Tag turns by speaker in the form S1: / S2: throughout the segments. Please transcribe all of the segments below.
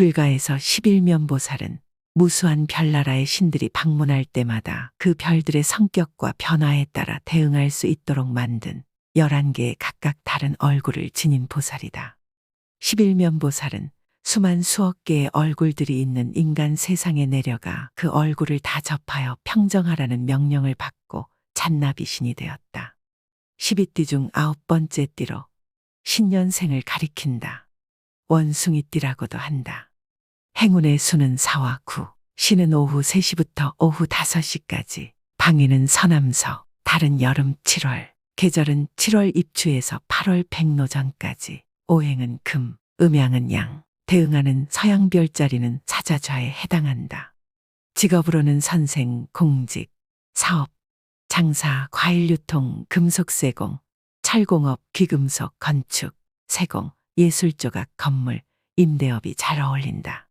S1: 불가에서 11면보살은 무수한 별나라의 신들이 방문할 때마다 그 별들의 성격과 변화에 따라 대응할 수 있도록 만든 11개의 각각 다른 얼굴을 지닌 보살이다. 11면보살은 수만 수억 개의 얼굴들이 있는 인간 세상에 내려가 그 얼굴을 다 접하여 평정하라는 명령을 받고 잔나비 신이 되었다. 12띠 중 아홉 번째 띠로 신년생을 가리킨다. 원숭이띠라고도 한다. 행운의 수는 4와 9. 신은 오후 3시부터 오후 5시까지. 방위는 서남서. 달은 여름 7월. 계절은 7월 입추에서 8월 백로전까지. 오행은 금. 음양은 양. 대응하는 서양 별자리는 사자좌에 해당한다. 직업으로는 선생, 공직, 사업, 장사, 과일 유통, 금속 세공, 철공업, 귀금속, 건축, 세공, 예술 조각, 건물, 임대업이 잘 어울린다.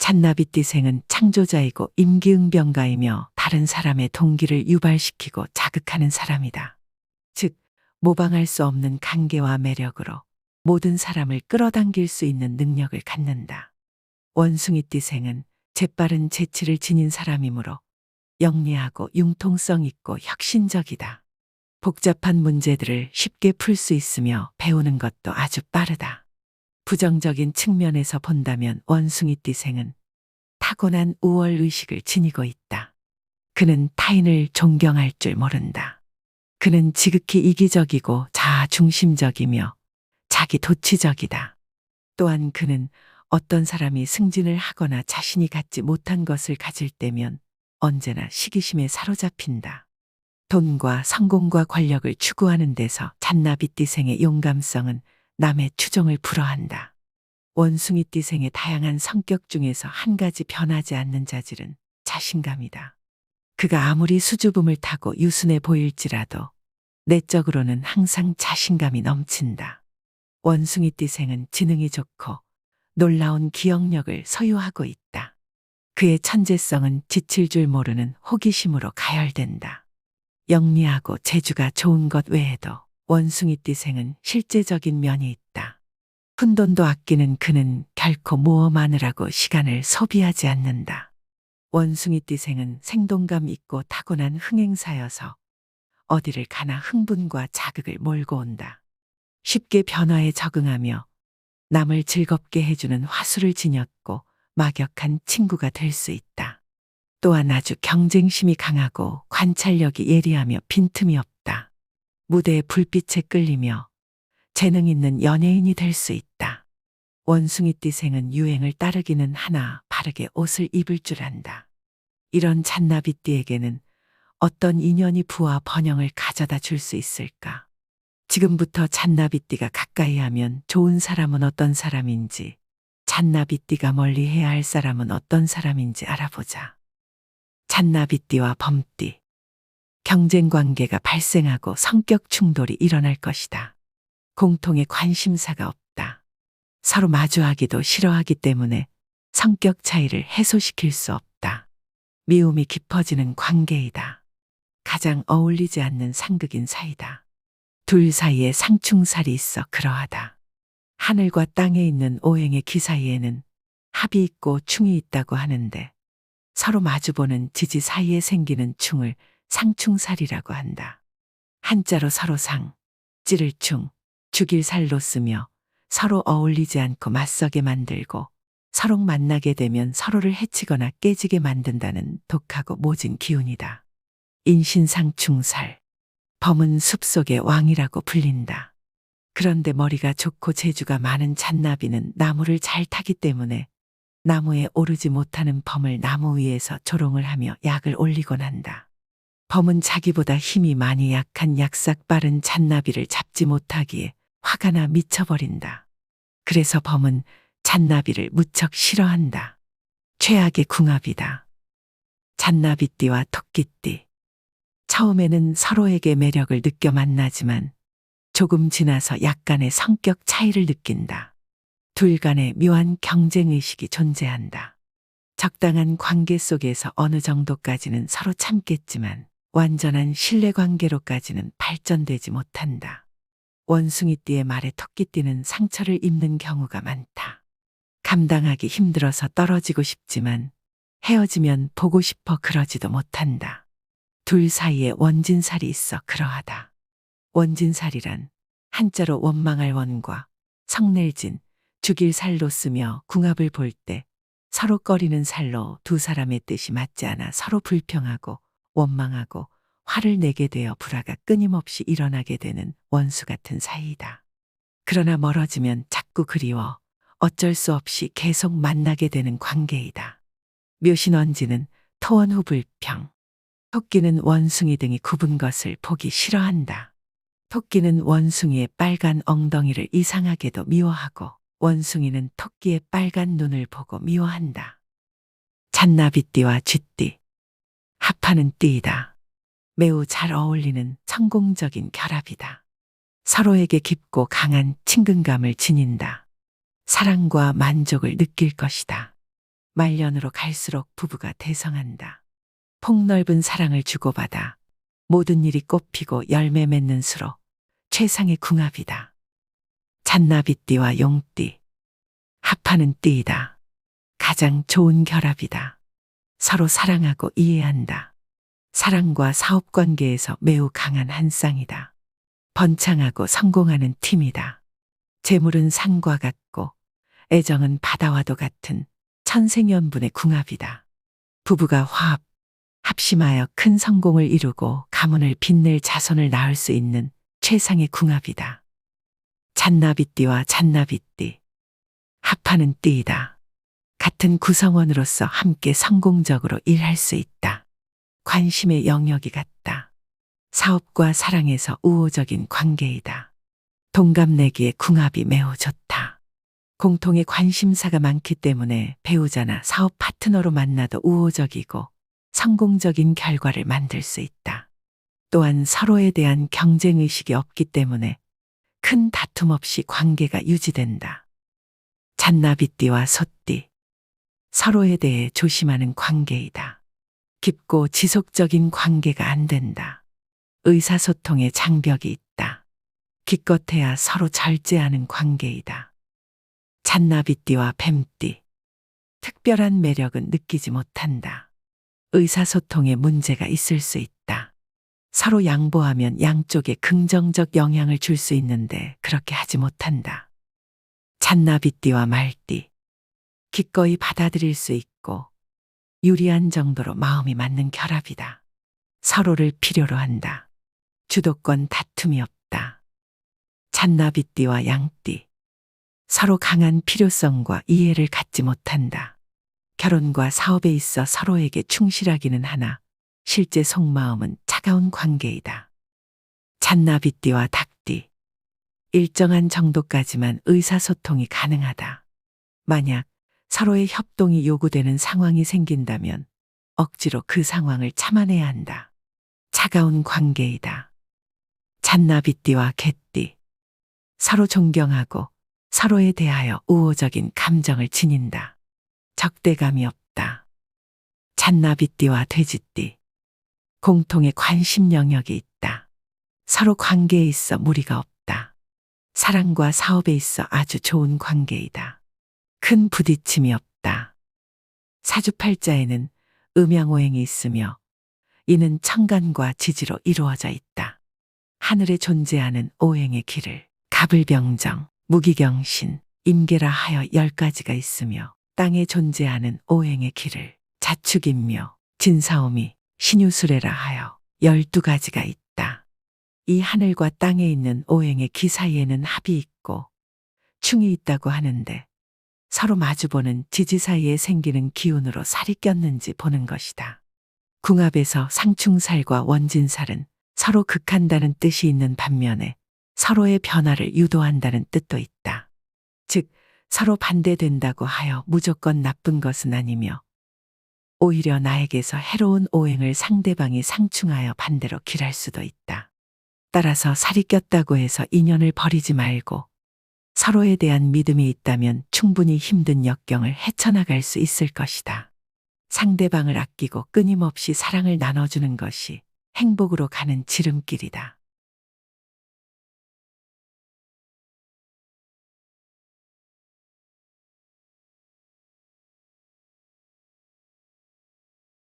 S1: 잔나비띠생은 창조자이고 임기응변가이며 다른 사람의 동기를 유발시키고 자극하는 사람이다. 즉, 모방할 수 없는 관계와 매력으로 모든 사람을 끌어당길 수 있는 능력을 갖는다. 원숭이띠생은 재빠른 재치를 지닌 사람이므로 영리하고 융통성 있고 혁신적이다. 복잡한 문제들을 쉽게 풀 수 있으며 배우는 것도 아주 빠르다. 부정적인 측면에서 본다면 원숭이 띠생은 타고난 우월 의식을 지니고 있다. 그는 타인을 존경할 줄 모른다. 그는 지극히 이기적이고 자아중심적이며 자기 도취적이다. 또한 그는 어떤 사람이 승진을 하거나 자신이 갖지 못한 것을 가질 때면 언제나 시기심에 사로잡힌다. 돈과 성공과 권력을 추구하는 데서 잔나비띠생의 용감성은 남의 추종을 불허한다. 원숭이 띠생의 다양한 성격 중에서 한 가지 변하지 않는 자질은 자신감이다. 그가 아무리 수줍음을 타고 유순해 보일지라도 내적으로는 항상 자신감이 넘친다. 원숭이 띠생은 지능이 좋고 놀라운 기억력을 소유하고 있다. 그의 천재성은 지칠 줄 모르는 호기심으로 가열된다. 영리하고 재주가 좋은 것 외에도 원숭이띠생은 실제적인 면이 있다. 푼돈도 아끼는 그는 결코 모험하느라고 시간을 소비하지 않는다. 원숭이띠생은 생동감 있고 타고난 흥행사여서 어디를 가나 흥분과 자극을 몰고 온다. 쉽게 변화에 적응하며 남을 즐겁게 해주는 화술을 지녔고 막역한 친구가 될 수 있다. 또한 아주 경쟁심이 강하고 관찰력이 예리하며 빈틈이 없다. 무대의 불빛에 끌리며 재능 있는 연예인이 될 수 있다. 원숭이 띠생은 유행을 따르기는 하나 바르게 옷을 입을 줄 안다. 이런 잔나비 띠에게는 어떤 인연이 부와 번영을 가져다 줄 수 있을까? 지금부터 잔나비띠가 가까이 하면 좋은 사람은 어떤 사람인지, 잔나비띠가 멀리 해야 할 사람은 어떤 사람인지 알아보자. 잔나비띠와 범띠. 경쟁 관계가 발생하고 성격 충돌이 일어날 것이다. 공통의 관심사가 없다. 서로 마주하기도 싫어하기 때문에 성격 차이를 해소시킬 수 없다. 미움이 깊어지는 관계이다. 가장 어울리지 않는 상극인 사이다. 둘 사이에 상충살이 있어 그러하다. 하늘과 땅에 있는 오행의 기 사이에는 합이 있고 충이 있다고 하는데 서로 마주보는 지지 사이에 생기는 충을 상충살이라고 한다. 한자로 서로 상, 찌를 충, 죽일 살로 쓰며 서로 어울리지 않고 맞서게 만들고 서로 만나게 되면 서로를 해치거나 깨지게 만든다는 독하고 모진 기운이다. 인신상충살. 범은 숲속의 왕이라고 불린다. 그런데 머리가 좋고 재주가 많은 잔나비는 나무를 잘 타기 때문에 나무에 오르지 못하는 범을 나무 위에서 조롱을 하며 약을 올리곤 한다. 범은 자기보다 힘이 많이 약한 약삭 빠른 잔나비를 잡지 못하기에 화가 나 미쳐버린다. 그래서 범은 잔나비를 무척 싫어한다. 최악의 궁합이다. 잔나비띠와 토끼띠. 처음에는 서로에게 매력을 느껴 만나지만 조금 지나서 약간의 성격 차이를 느낀다. 둘 간의 묘한 경쟁의식이 존재한다. 적당한 관계 속에서 어느 정도까지는 서로 참겠지만 완전한 신뢰관계로까지는 발전되지 못한다. 원숭이띠의 말에 토끼띠는 상처를 입는 경우가 많다. 감당하기 힘들어서 떨어지고 싶지만 헤어지면 보고 싶어 그러지도 못한다. 둘 사이에 원진살이 있어 그러하다. 원진살이란 한자로 원망할 원과 성낼진, 죽일 살로 쓰며 궁합을 볼 때 서로 꺼리는 살로 두 사람의 뜻이 맞지 않아 서로 불평하고 원망하고 화를 내게 되어 불화가 끊임없이 일어나게 되는 원수 같은 사이이다. 그러나 멀어지면 자꾸 그리워 어쩔 수 없이 계속 만나게 되는 관계이다. 묘신원지는 토원후 불평. 토끼는 원숭이 등이 굽은 것을 보기 싫어한다. 토끼는 원숭이의 빨간 엉덩이를 이상하게도 미워하고 원숭이는 토끼의 빨간 눈을 보고 미워한다. 잔나비띠와 쥐띠. 합하는 띠이다. 매우 잘 어울리는 성공적인 결합이다. 서로에게 깊고 강한 친근감을 지닌다. 사랑과 만족을 느낄 것이다. 말년으로 갈수록 부부가 대성한다. 폭넓은 사랑을 주고받아 모든 일이 꽃피고 열매 맺는 수로 최상의 궁합이다. 잔나비띠와 용띠. 합하는 띠이다. 가장 좋은 결합이다. 서로 사랑하고 이해한다. 사랑과 사업 관계에서 매우 강한 한 쌍이다. 번창하고 성공하는 팀이다. 재물은 산과 같고 애정은 바다와도 같은 천생연분의 궁합이다. 부부가 화합, 합심하여 큰 성공을 이루고 가문을 빛낼 자손을 낳을 수 있는 최상의 궁합이다. 잔나비띠와 잔나비띠. 합하는 띠이다. 같은 구성원으로서 함께 성공적으로 일할 수 있다. 관심의 영역이 같다. 사업과 사랑에서 우호적인 관계이다. 동갑내기의 궁합이 매우 좋다. 공통의 관심사가 많기 때문에 배우자나 사업 파트너로 만나도 우호적이고 성공적인 결과를 만들 수 있다. 또한 서로에 대한 경쟁의식이 없기 때문에 큰 다툼 없이 관계가 유지된다. 잔나비띠와 소띠. 서로에 대해 조심하는 관계이다. 깊고 지속적인 관계가 안 된다. 의사소통에 장벽이 있다. 기껏해야 서로 절제하는 관계이다. 잔나비띠와 뱀띠. 특별한 매력은 느끼지 못한다. 의사소통에 문제가 있을 수 있다. 서로 양보하면 양쪽에 긍정적 영향을 줄 수 있는데 그렇게 하지 못한다. 잔나비띠와 말띠. 기꺼이 받아들일 수 있고 유리한 정도로 마음이 맞는 결합이다. 서로를 필요로 한다. 주도권 다툼이 없다. 잔나비띠와 양띠. 서로 강한 필요성과 이해를 갖지 못한다. 결혼과 사업에 있어 서로에게 충실하기는 하나 실제 속마음은 차가운 관계이다. 잔나비띠와 닭띠. 일정한 정도까지만 의사소통이 가능하다. 만약 서로의 협동이 요구되는 상황이 생긴다면 억지로 그 상황을 참아내야 한다. 차가운 관계이다. 잔나비띠와 개띠. 서로 존경하고 서로에 대하여 우호적인 감정을 지닌다. 적대감이 없다. 잔나비띠와 돼지띠. 공통의 관심 영역이 있다. 서로 관계에 있어 무리가 없다. 사랑과 사업에 있어 아주 좋은 관계이다. 큰 부딪힘이 없다. 사주팔자에는 음양오행이 있으며 이는 천간과 지지로 이루어져 있다. 하늘에 존재하는 오행의 길을 갑을병정, 무기경신, 임계라 하여 열 가지가 있으며 땅에 존재하는 오행의 길을 자축인묘, 진사오미, 신유수레라 하여 열두 가지가 있다. 이 하늘과 땅에 있는 오행의 기 사이에는 합이 있고 충이 있다고 하는데 서로 마주보는 지지 사이에 생기는 기운으로 살이 꼈는지 보는 것이다. 궁합에서 상충살과 원진살은 서로 극한다는 뜻이 있는 반면에 서로의 변화를 유도한다는 뜻도 있다. 즉, 서로 반대된다고 하여 무조건 나쁜 것은 아니며 오히려 나에게서 해로운 오행을 상대방이 상충하여 반대로 길할 수도 있다. 따라서 살이 꼈다고 해서 인연을 버리지 말고 서로에 대한 믿음이 있다면 충분히 힘든 역경을 헤쳐나갈 수 있을 것이다. 상대방을 아끼고 끊임없이 사랑을 나눠주는 것이 행복으로 가는 지름길이다.